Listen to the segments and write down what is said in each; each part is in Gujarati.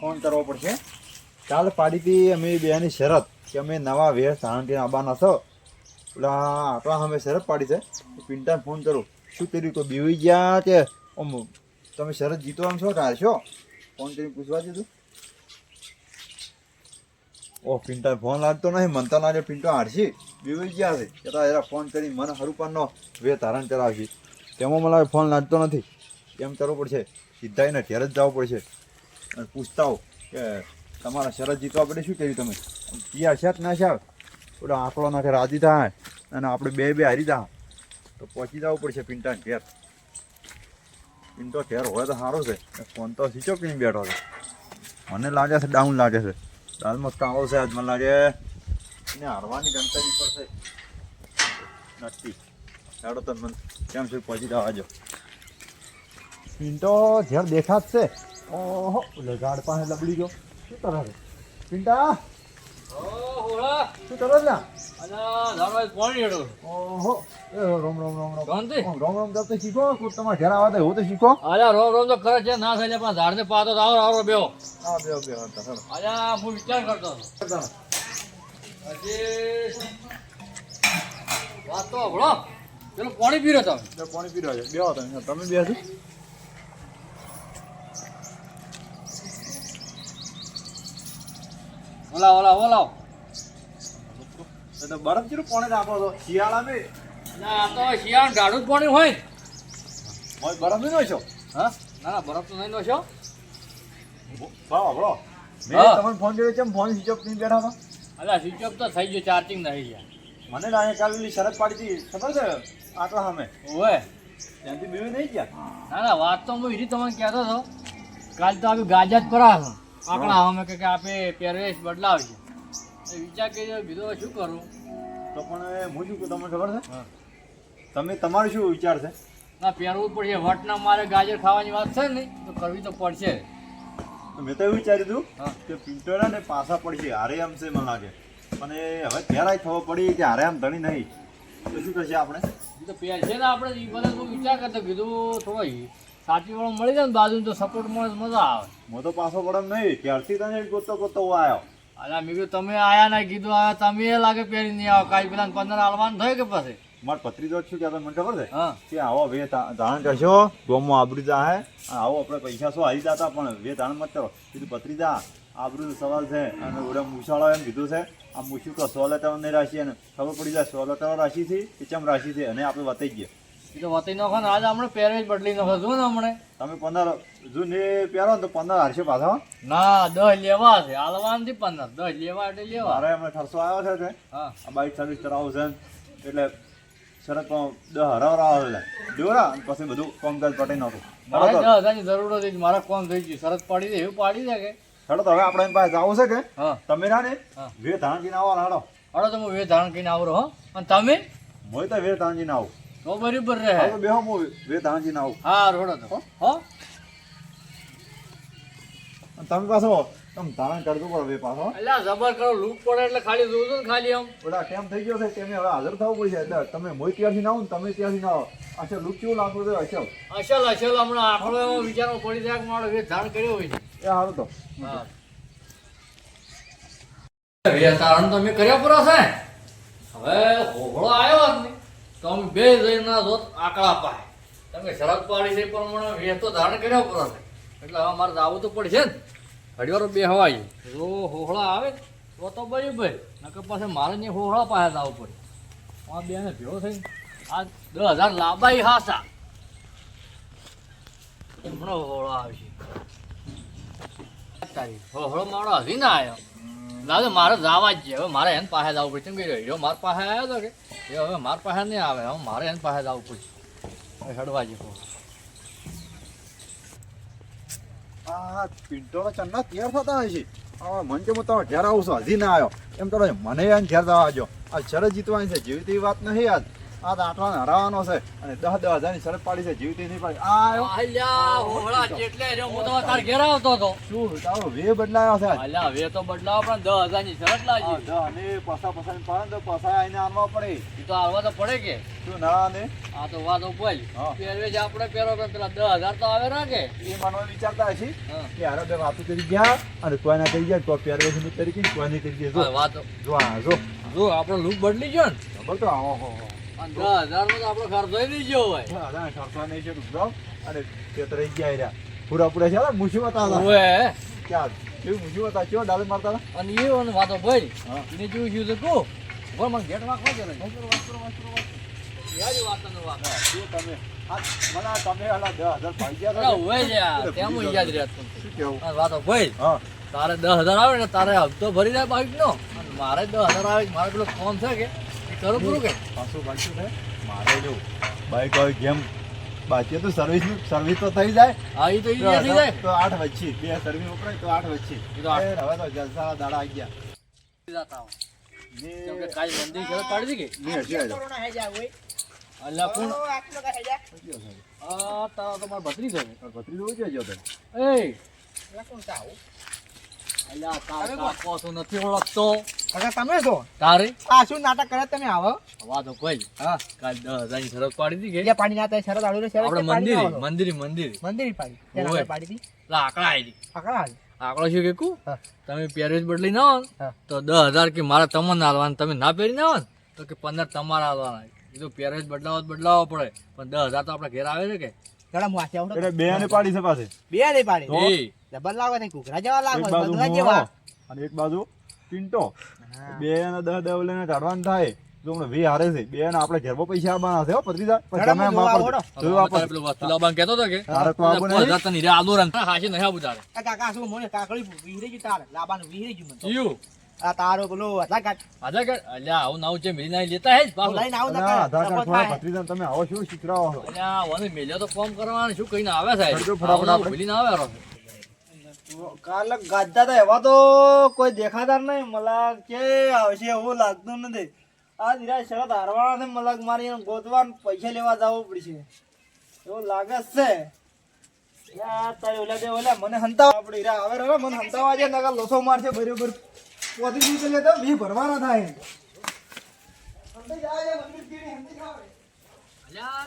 ફોન કરવો પડશે. કાલ પાડી હતી અમે બેની શરત કે અમે નવા વેર સાણંદથી આવવાના છો. એટલે આપણા અમે શરત પાડી છે. પિન્ટાને ફોન કરું. શું કર્યું? તો બીવી ગયા કે ઓમ તમે શરત જીતો આમ છો કે છો ફોન કરીને પૂછવા દીધું ઓ, પિન્ટાન ફોન લાગતો નહીં. મન તો લાગે પિન્ટો હારશી. બીવી ગયા છે. તારા એરા ફોન કરી મને હરુપાનનો વે ધારણ કરાવશે. તેમાં મને ફોન લાગતો નથી. એમ કરવું પડશે. સીધા એને ઘેર જ જવું પડશે. પૂછતા હો કે તમારા શરત જીતવા પડે શું કર્યું તમે? પિયા છે ના છે થોડા આંકડો નાખે રાજી થાય અને આપણે બે બે હારી જા તો પહોંચી જવું પડશે પિંટા ઘેર. પિંટો ઘેર હોય તો સારો છે. ફોન તો સ્વિચ ઓફ બેઠો છે. મને લાગે છે, ડાઉન લાગે છે. દાલમાં કાળો છે, આજ મને લાગે એને હારવાની ગણતરી પર છે નક્કી. ચાલો તો મને. કેમ છે? પહોંચી જવા જો પિંટો ઝેર દેખાત છે. ઓહો એટલે ઝાડ પાસે લબડી ગયો. શું કરે રે પિંટા? શું કરો છે? ઓહો એ રોમ રોમ રોમ રોમ. રોમ રોમ કરતો શીખો? તમારે ઘેર આવે એવું તો શીખો? અલ્યા રોમ રોમ તો ખરે છે. ના થાય પણ ઝાડને પાતો આવો આવો બેહો. હા બે બે હતા હું વિચાર કરતો હતો. વાત તો હભળો પેલું પાણી પીરો તમે. બે પાણી પી રહ્યો છે. તમે બે ઓલા ઓલા ઓલા. તો બરફ જેટલું પાણી નાખો શિયાળા શિયાળામાં ના આ તો શિયાળ ગાડું જ પાણી હોય. હોય બરફ નહીં છો? હા? ના ના બરફ તો નહીં નો છો. ભાવ આપણો મેં. તમને ફોન કર્યો છે ફોન સ્વિચ ઓફ નહીં બેઠા હતા અલ્યા સ્વિચ ઓફ તો થઈ ગયો ચાર્જિંગ નહીં ગયા. મને ના કાલ પેલી શરત પાડી હતી. ખબર છે? આટલા સામે. ઓવે. ત્યાંથી બીવી નહીં ગયા? ના ના વાત તો હું એરી તમને કહેતો હતો. કાલ તો આવી ગાજા જ પરા આકડા અમે કે કે આપે પહેરવેશ બદલાવશે એ વિચાર કે બીજો શું કરું? તો પણ હું શું કે તમને ખબર છે. તમે તમારું શું વિચાર છે? ના પહેરવું પડશે. વટના મારે ગાજર ખાવાની વાત છે ને તો કરવી તો પડશે. મેં તો એવું વિચાર્યું હતું કે પિન્ટોરા ને પાછા પડશે હારે આમ છે મને લાગે. પણ એ હવે પહેરાય થવો પડી કે હારે આમ ધણી નહીં. તો શું કરશે આપણે? તો પહેરશે ને આપણે એ બધા વિચાર કરતો કીધું થોડો સાચી વાળો મળી જાય ને બાજુ તો સપોર્ટ મળે તો મજા આવે. હું તો પાછો પડમ નહીં ત્યારથી તને ગોતો ગોતો આવ્યો અલા મેં કીધું તમે આયા ના કીધું આયા તમે લાગે પહેરી નહીં આવો કાંઈ પેલા પંદર હાલવાનું થયું કે પછી? મારો પત્રી તો શું કહેતો મને ખબર છે? કે આવો વે ધારણ કરશો ગોમમાં આબરી જા હે. આવો આપણે પૈસા શું આવી જતા પણ વે ધારણ મત કરો. કીધું પત્રીજા આબરું સવાલ છે. અને ઓલા મૂછાળો એમ કીધું છે આ મૂછું તો સોલે તળ નહીં રાશિ અને ખબર પડી જાય સોલે તળ રાશિ છે કે ચમ રાશિ છે? અને આપણે વતાઈ ગયા. એ તો વતી નાખો ને આજે હમણાં પહેરવેશ બદલી નાખો. જો ને હમણાં. તમે પંદર જો પહેરો ને તો પંદર હારશો પાછો. ના દસ લેવા છે. હાલવાનથી પંદર. દસ લેવા એટલે લેવા. મારે હમણાં ઠરસો આવ્યો છે કે હા. આ બાઇક સર્વિસ કરાવું છે. એટલે શરત પણ દસ હરાવર આવે દોરા અને પછી બધું કામકાજ પટાઈ નાખું. મારે દસ હજારની જરૂર હતી મારે કોણ થઈ ગયું. શરત પાડી દે એવું પાડી દે કે? હેડો તો હવે આપણે પાસે જવું છે કે? હા. તમે ના? ને. વે ધાણજીને આવો હાડો હળો તો હું વે ધારણ કરીને આવરો હો. અને તમે? મોય તો વે ધાણજીને આવું. તો બરાબર હવે રહે. તો બેહો હું વે ધાણજીને આવું. હા રોડો તો. હો? તમે પાછો તમે ધારણ કરજો પડે વે પાછો. એટલે જબર કરો લૂક પડે એટલે ખાલી જોજો ને ખાલી આમ. ઓલા કેમ થઈ ગયો છે? તેમે હવે હાજર થવું પડશે? એટલે તમે મોય ત્યાંથી ના આવો ને તમે ત્યાંથી ના આવો. અચ્છા લુક કેવું લાગતું છે? અચલ અસલ અસલ હમણાં આખો એવો વિચારો પડી જાય કે મારો વે ધારણ કર્યો હોય. એ સારું તો. હા. વે ધારણ તો મેં કર્યા પૂરો છે. હવે હોળો આવ્યો જ નહીં તો અમે બે જઈને જોત આકડા પાય તમે શરત પાડી છે એ પ્રમાણે તો ધારણ કર્યા પૂરા એટલે હવે મારે આવવું તો પડશે ને ઘડીવારો બે હવાય જો હોહળા આવે તો તો ભાઈ ભાઈ. નકર પાસે મારે ને હોહળા પાસે આવવું પડે. આ બેને ભેળો થઈ આ દસ હજાર લાંબાઈ હાસા. હમણાં હોહળો આવશે તારી હોહળો મારો હજી ના આવ્યો. લાગે મારે જવા જ છે. હવે મારે એને પાસે જવું પડશે. કેમ કે હીરો મારા પાસે આવ્યો હતો કે. એ હવે મારા પાસે નહીં આવે. હવે મારે એને પાસે જવું પડશે. હડવા જેવું આ પિંટોનો ચન્ના તૈયાર થતા હશે હવે મન કે હું આવું છું, હજી ના આવ્યો. એમ કરો મને એને ઘેર જવા આવજો આ શરત જીતવાની છે. જેવી તેવી વાત નહીં આજ આ દાંતવાને હરાવવાનો છે. અને દસ દસ હજારની શરત પાડી છે. જીવતી નહીં પાડી. આ અલ્યા હોળા જેટલે રે હું તો તાર ઘેર આવતો હતો. શું તારો વે બદલાયો છે? અલ્યા વે તો બદલાવ પણ દસ હજારની શરત લાગી. દસ અને પસા પસા પાડે તો પસા આઈને આનવા પડે. એ તો આવવા તો પડે કે? શું ના ને? આ તો વાત ઉપાય હા. જ આપણે પહેરો કે પેલા દસ હજાર તો આવે ના કે? એ મનમાં વિચારતા હશી. કે હારો બે વાતો કરી ગયા અને કોઈ ના કરી ગયા તો પહેરવે છે તરીકે કોઈ નહીં કરી ગયા. જો. વાતો. જો જો. આપણો લુક બદલી ગયો ને. ખબર તો આવો હો દસ હજાર નો તો આપણો ખર્ચો નહીં ગયો હોય. અதான் નહીં છે ડૂબરાવ અને તે તો રહી ગયા રહ્યા પૂરા પૂરા છે મુસીબત ઓવે. ક્યાં? કેવી મુસીબત હતા કેવા ડાલે મારતા અને એ અને વાતો ભાઈ. એને જેવું થયું છે કહું મને ગેટ વાગવા દે ને વાંચો ભાઈ હા. તારે દસ હજાર આવે ને તારે હપ્તો ભરી જાય બાઈક નો અને મારે દસ હજાર આવે મારે પેલો ફોન છે કે? કરું પૂરું કે? પાછું બાકી છે મારે જો બાઈક હોય ગેમ બાકી તો સર્વિસ સર્વિસ તો થઈ જાય. હા એ તો એ થઈ જાય. તો આઠ વચ્ચે. બે સર્વિસ ઉપરાય તો આઠ વચ્ચે. એ તો હવે તો જલસા દાડા આવી ગયા. જાતા કેમ કે કાલ મંદિર શરત પાડી કે? ને હજી આવ્યો. કે અલ્યા કોણ આ તારા તો મારા ભત્રીજો છે. ઉજ્યો ગયો તો. એ! અલ્યા તાર આકડા શું તમે પહેરવેશ બદલી ના આવો ને, હા. તો દસ હજાર કે મારા તમને હાલવાનું તમે ના પહેરી ના તો કે પંદર તમારા હાલવાના. એ તો પહેરવેશ બદલાવો તો બદલાવો પડે. પણ દસ હજાર તો આપડે ઘેર આવે છે કે? બે ને પાડી છે પાસે બે ને પાડી ડબલ લાવો નહીં કુકરા જેવા એક બાજુ જેવા અને એક બાજુ પિન્ટો બે ને દસ દસ લઈને કાઢવાનું થાય જો હમણાં વી હારે છે બે ને આપણે ઘેરબો પૈસા આવવાના છે હો પત્રીદા પણ તમે. જોયું હવે વાપરજો. તારે પેલું કહેતો હતો કે તારે તો આવું પાંચ નહીં. હજાર તને હીરે આલુ રે હાશે નહીં આવું તારે કાકા શું મોને કાકડી વિહરી ગયું તારે લાબાનું વિહરી ગયું મને તો. આ તારો પેલો આધાર કાર્ડ આધાર કાર્ડ અલ્યા આવું નાવું છે મેલી નાઈ લેતા હે જ લઈને આવું ના આધાર કાર્ડ થોડા થાય. ભત્રીજાને તમે આવો શું શીખરાવો? અલ્યા ઓને મેલ્યો તો ફોર્મ કરવાનું શું કહીને આવે સાહેબ ફટાફટ આવું આપણે. ભૂલી ના આવે રો. કાલે ગાજ્જા તો એવા તો કોઈ દેખાતા નહીં. મલાક કે આવશે એવું લાગતું નથી. આ ધીરા શરત હારવાના છે મલાક. મારી ગોતવા પૈસા લેવા જવું પડશે. એવું લાગે છે. યાર તારી ઓલા બે ઓલા મને હંતાવ આપણે હીરા આવે રે મને હંતાવા છે નકર લોસો મારશે બરોબર પોતી જીતે લે તો વી ભરવાના થાય. હંતાઈ જાય મંદિર જેવી હંતાઈ જાય. અલ્યા,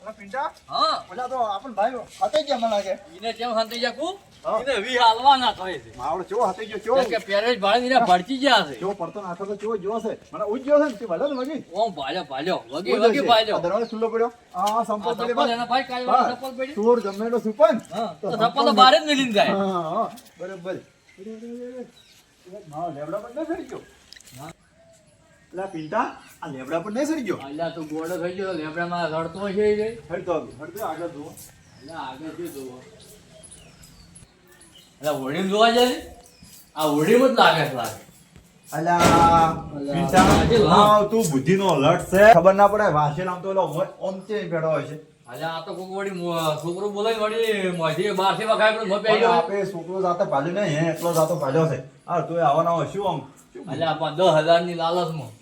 ઓલા પિંટા? હા. ઓલા તો આપણ ભાઈ હતાઈ કે મને લાગે ઈને કેમ શાંતિ જાકુ ઈને વી હાલવાના કહે છે. માવડો ચેવો હાથે ગયો ચેવો કે પહેરેજ ભાળે ઈને ભડકી ગયા છે. ચેવો પડતો નાખો તો ચેવો જોવો છે. મને ઉજ ગયો છે ને તે ભલે ને વગી. ઓમ ભાલ્યો ભાલ્યો વગી વગી ભાલ્યો આ દરવાજો ખુલ્લો પડ્યો. આ આ સંપલ ચપ્પલ એના ભાઈ કાંઈ બસ. વાળા ચોર જમેલો સુપન. તો ચપ્પલ તો બહાર જ મેલીને જાય. હા હા. બરોબર. મારો લેબડા પર નહીં સરી ગયો. પેલા પિંટા આ લેબડા પર નહીં સરી ગયો. અલ્યા તું ગોળો થઈ ગયો લેબડામાં રડતો છે એ. રે. હટ તો હટ તો આગળ જુઓ. અલ્યા આગળ શું જોવો હોળી જોવા જાય? આ હોડીમાં જ લાગે છે લાગે. અલા લાવ. હા બુદ્ધિનો લટ છે. ખબર ના પડે વાસેલ આમ તો ઓમ છે બેઠો હોય છે. અલ્યા આ તો કોક વળી છોકરો બોલાવી વળી મોંથી બહારથી વખાય પણ મોં પણ પહેરી ગયો. આપે છોકરો જાતે પાલ્યો નહીં હે? એટલો જાતો પાલ્યો છે. હા તું આવવાના હોય શું આમ? અલ્યા પણ દસ હજારની લાલચમાં.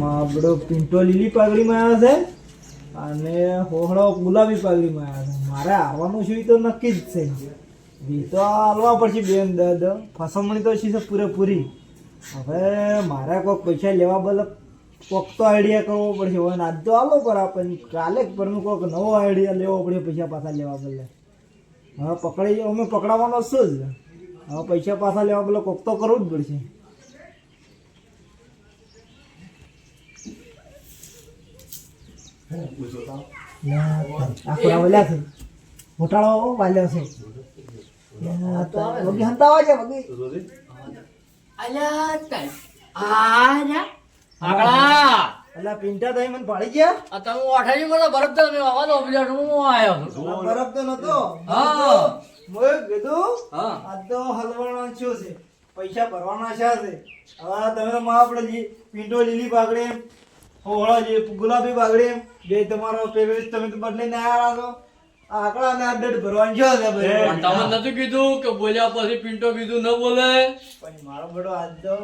માબડો પિંટો લીલી પાઘડીમાં આવ્યો છે અને હોહળો ગુલાબી પાઘડીમાં આવ્યો મારે આવવાનું છે તો નક્કી જ છે. વી તો હાલવા પડશે બેન દદ. ફસમણી તો છે પૂરેપૂરી. હવે મારે કોઈક પૈસા લેવા બદલે કોક તો આઈડિયા કરવો પડશે. હવે આજ તો હાલો પર આપણને કાલે પરનું કોઈક નવો આઈડિયા લેવો પડે પૈસા પાછા લેવા બદલે. હવે પકડી અમે પકડાવવાનો શું જ. હવે પૈસા પાછા લેવા બદલે કોક તો કરવું જ પડશે. આખો ઓલા છે. ઘોટાળો વાલ્યો છે. વગી હંતાવા છે વગી. અલ્યા તાઈ. આ જા. આકડા. અલા પિંટા થઈ મને પાડી ગયા. આ તમે ઓઠાઈ ગયો બરફ તો તમે આવા બીજા હું આયો છું. બરફ તો નતો. હા. મોય કીધું હા. આ તો હલવાના શું છે. પૈસા ભરવાના શા છે હવે તમે તો માં આપણે પિંટો લીલી બાગડે હોળો જે ગુલાબી બાગડે જે બે તમારો પેવેશ તમે તો બદલીને આવ્યા છો. આકડા ને અપડેટ ભરવાનું છે ને ભાઈ. તમે નતું કીધું કે બોલ્યા પછી પિન્ટો કીધું ન બોલે? પણ મારો બેટો આજ તો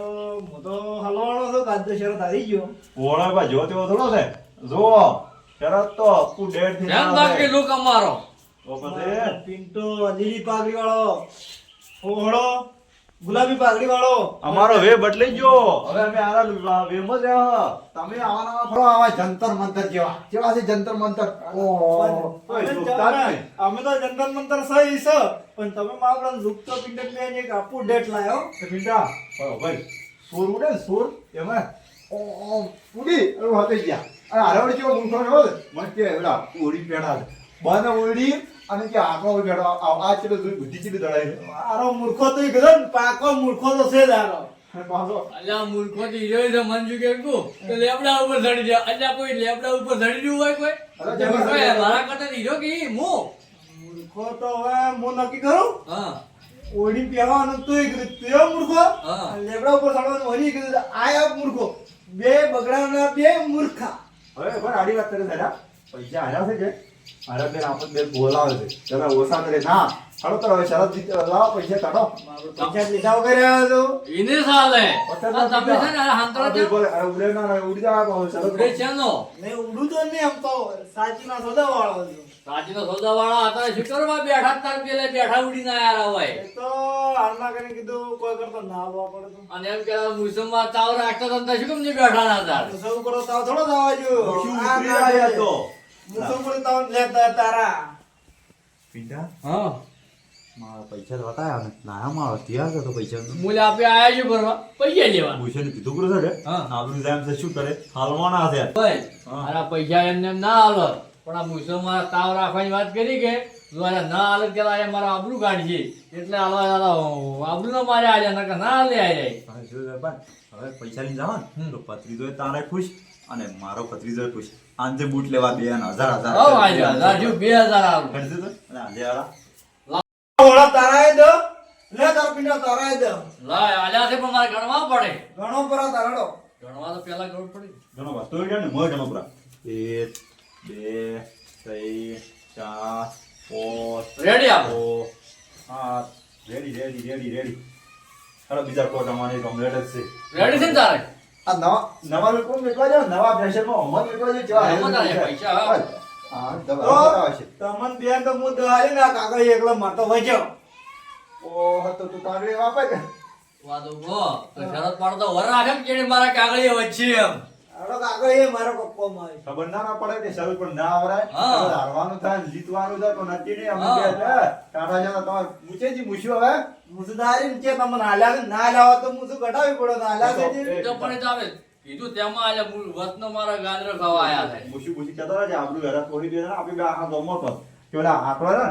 હું તો હલવાનો કે આજ તો શરત આવી ગયો. ઓળો ભાઈ જો તેવો થોડો છે. જો શરત તો આખું ડેડથી એમ છે. લુક અમારો. તો પછી પિન્ટો લીલી પાગરી વાળો ફોહળો. ગુલાબી પાઘડી વાળો. અમારો વે બદલાઈ ગયો. હવે અમે આના વે માં રહ્યા. તમે આવાના ફરો આવા જંતર મંતર જેવા. જેવા છે જંતર મંતર. ઓ અમે તો જંતર મંતર સહી છે. પણ તમે મારા લુપ્ત પિન્ટો બેન એક આપો ડેટ લાયો. પિંડા. ભાઈ. સુર ઉડે ને સૂર. એમાં ઓ ઓ ઉડી. એવું હાથે ગયા. અને આરવડી કેવો મૂંગો ને કે એવડા ઉડી પેડા બંધ ઉડી અને કે આખો પેડો આ ચેલો બુદ્ધિ ચીલી દળાય આરો મૂર્ખો તો ઈ કીધો ને પાકો મૂર્ખો તો છે જ આરો. અલ્યા મૂર્ખો હીરો છે મંજુ કે તો લેબડા ઉપર ચડી જાય અલ્યા કોઈ લેબડા ઉપર ચડી રહ્યું હોય કોઈ? અરે જબર કોઈ મારા કરતા હીરો કે મો. મૂર્ખો તો હવે હું નક્કી કરું. હા. ઓડી પહેવાનું તો એક તે મૂર્ખો. હા. લેબડા ઉપર ચડવાનું ઓડી કીધું આયા મૂર્ખો. બે બગડાના બે મૂર્ખા. હવે પણ આડી વાત કરે દાદા. પૈસા હાર્યા છે કે? હાર્યા બેન આપણને બેન બોલાવે છે. તમે ઓછા કરે ના હાલો તો હવે જીત લાવો પૈસા કાઢો. પૈસા લીધા વગર આવ્યો તો એને સાલે. તમે છે ને આ હાંતળો છે. બોલે, અરે ઉડે ના ના, ઉડી જા કહો, શરત ઉડે છે નો. ને ઉડું તો નહીં આમ તો. સાચી ના સોદા વાળો છું. સાચીનો સોદા વાળા હતા શું કરવા બેઠા તાર પેલે બેઠા ઉડીને આયા હોય. એ તો હાલના કરીને કીધું કોઈ કરતો ના આવવા પડે તો. અને એમ કે મુસલમાન તાવ રાખતા હતા શું કેમ નહીં બેઠા ના તાર? મુસલ કરો તાવ થોડો થવા જો. આ ઉતરી ના આવ્યા. તો. મુસલ તાવ લેતા તારા. પિંડા હા. મારા પૈસા તો હતા ને મારો તૈયાર હતો પૈસા મૂલ્ય આપે આયા છે ભરવા. પૈસા લેવા. ભૂષણ કીધું કરો છે હા. આપણું જેમ છે શું કરે? હાલવાના છે. ભાઈ. મારા પૈસા એમને ના હાલો. પણ આ મુસલમાન તાવ રાખવાની વાત કરી કે જો ના હાલે કેલા એ મારા આબરૂ કાઢી એટલે હાલવા આબરૂ ના મારે આજે નકર ના હાલે જો હવે પૈસા લઈને જવા ને? તો પત્રીજો તારે ખુશ અને મારો પત્રીજો ખુશ. આજે બૂટ લેવા બે હજાર હજાર હજાર બે હજાર આવું. ગણી દીધું? અને આજે ઓળા તારા દો. લે તાર પિંડા તારા એ દો. લાય આલ્યા છે પણ મારે ગણવા પડે. ઘણો પરા તારાડો ગણવા તો પેલા ગણવું પડે. ગણો. તો ગયા ને મોય ગણો પૂરા. એક બે ત્રણ ચાર પાંચ રેડી આપો હા રેડી રેડી રેડી રેડી હાલો બીજા કોટ અમારે કમ્પ્લીટ જ છે. રેડી છે ને તારે? આ નવા નવા લોકો મેકવા જાવ નવા ફેશનમાં અમર મેકવા જાવ જેવા તારે હેલ્મેટ પૈસા હા. દવા છે. તમન બેન તો હું દહાડી ના કાગળ એકલો મારતો વજ્યો ઓહો તો તું કાગડી વાપર. કે વાતો તો શરત પાડો તો વર રાખે ને કેડી મારા કાગળીએ વચ્ચે એમ. ખબર ના ના પડે કે શરૂ પણ ના આવરાય. હારવાનું થાય જીતવાનું થાય તો નક્કી નહીં. અમે હા. ટાટા જણા તમારે મૂછેજી મૂછ્યું હવે? મુસદારી નીચે તમને હાલ્યા ના હાલ્યા તો મુસું કઢાવી પડે તો હાલ્યા તો પણ આવે. કીધું તેમાં આલ્યા મૂળ વતનો મારા ગાજરો ખાવા આયા છે. મૂછું મૂછું કહેતા હતા આપણું ઘરે થોડી દે આપણે આખા ગામમાં તો. કે ઓલા આંકડો ને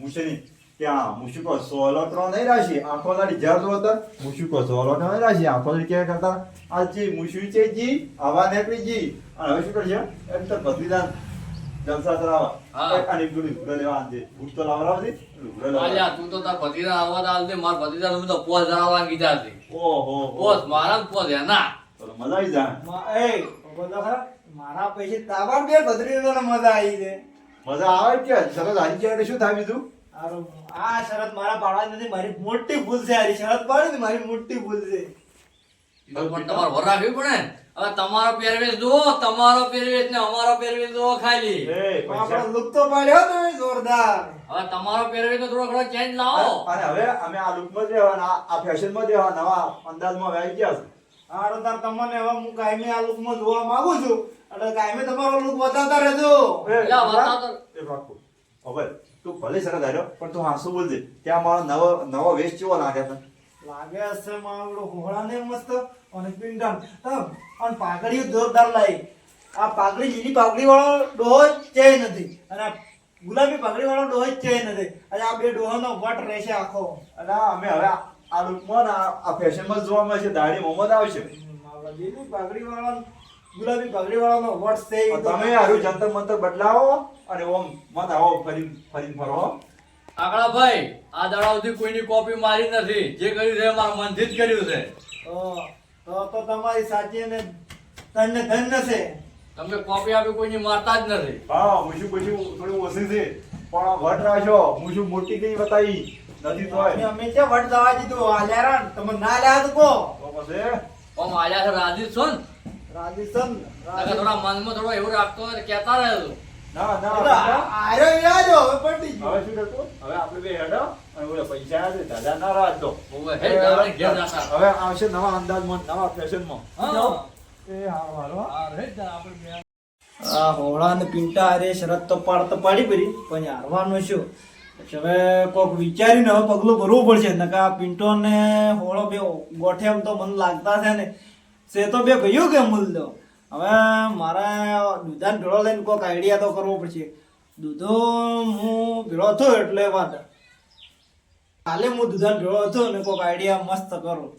મૂછેની ત્યાં મુશુકો કો સોલો ત્રણ નહીં રાશી આંખો લાડી જ્યાં જો હતો. મૂછું સોલો નહીં રાશી આંખો લાડી કે કરતા? આ જી મુશુ છે જી હવા નીકળી જી. અને હવે શું કરશે? એમ તો બદલીદાન જલસા કરાવવા અને ગુડી ઘરે લેવા આંજે ગુડ તો લાવડાવજે ઘરે લેવા આલ્યા તું તો તાર ભતીજા આવવા દાલ દે માર ભતીજા તમે તો પોસ ધરાવવા કીધા દે ઓહો પોસ મારા ને પોસ એના. તો મજા આવી જાય. એ બોલો ખરા મારા પૈસે તાવા બે ને મજા આવી છે. મજા આવે કે? સરસ હારી ગયા શું થાય બીજું? આ શરત મારા પાડવા નથી મારી મોટી ભૂલ છે હારી. શરત પાડી ને મારી મોટી ભૂલ છે. પણ તમારે વર રાખવી પડે હવે તમારો પહેરવેશ જુઓ તમારો પહેરવેશ ને અમારો પહેરવેશ જુઓ ખાલી. એ આપણો લુક તો પાડ્યો તમે જોરદાર. હવે તમારો પહેરવેશ તો થોડો ઘણો ચેન્જ લાવો. અને હવે અમે આ લુકમાં રહેવાના આ ફેશનમાં રહેવાના નવા અંદાજમાં આવી ગયા છે. હારું તાર તમને હવે હું કાયમી આ લુકમાં જોવા માંગુ છું. એટલે કાયમી તમારો લુક બતાવતા રહેજો. એ, લા, એ કહું. હવે તું ભલે સરસ આવ્યો પણ તું હાસુ બોલજે. ત્યાં મારો નવો નવો વેશ કેવો લાગે છે લાગે હશે મારો હોળા ને મસ્ત અને પિંડન. હમ, અને પાઘડીઓ જોરદાર લાઈ. આ પાઘડી લીલી પાઘડી વાળો ડોહો જ ચે નથી. અને આ ગુલાબી પાઘડી વાળો ડોહો જ ચે નથી. અને આ બે ડોહાનો વટ રહેશે આખો. અને અમે હવે આ- લુકમાં આ ફેશનમાં જોવા મળશે દાઢી મોહમ્મદ આવશે પાઘડી વાળો ગુલાબી પાઘડી વાળાનો વટ છે તમે હારું જંતર મંતર બદલાવો અને ઓમ મત આવો ફરી ફરી ફરો. હો. કાકડા ભાઈ આ દાડા સુધી કોઈની કોપી મારી નથી. જે કર્યું છે મારા મનથી જ કર્યું છે. તો તો તો તમારી સાચી અને ધન્ય ધન્ય છે. તમે કોપી આપી કોઈની મારતા જ નથી. હા મૂછું પૂછ્યું થોડું ઓછી છે. પણ વટ રાખ્યો હું શું મોટી કઈ બતાવી? નથી તો અમે ક્યાં છે વટ દવા દીધું? આલ્યારાન તમે ના લ્યા તો કો પછી? ઓમ આલ્યા છે રાજી છો ને? રાજસ્થાન થોડા મનમાં થોડો એવું રાખતો હોય તો કહેતા રહેજો. ના ના એટલે યાદ હવે પડી ગયો. હવે શું કરતું હવે આપણે બે હેડો અને ઓલા પૈસા આવ્યા દાદા ના રાખતો હોવે, હે, આપણે ઘેર જતા. હવે આવશે નવા અંદાજમાં નવા ફેશનમાં. એ હારું હારું હા, આપણે આ હોળા ને પિંટા અરે શરત તો પાડ તો પાડી પડી પણ હારવાનું શું? પછી હવે કોક વિચારીને હવે પગલું ભરવું પડશે. નકા પિન્ટો ને હોળો બે ગોઠે એમ તો મને લાગતા છે ને. સે તો બે ભાઈઓ કે મૂલ દો? હવે મારે દૂધાન ભેળો લઈને કોક આઈડિયા તો કરવો પડશે. દૂધો હું ભેળો થયો એટલે વાત. કાલે હું દૂધાન ભેળો હતો ને કોક આઈડિયા મસ્ત કરું.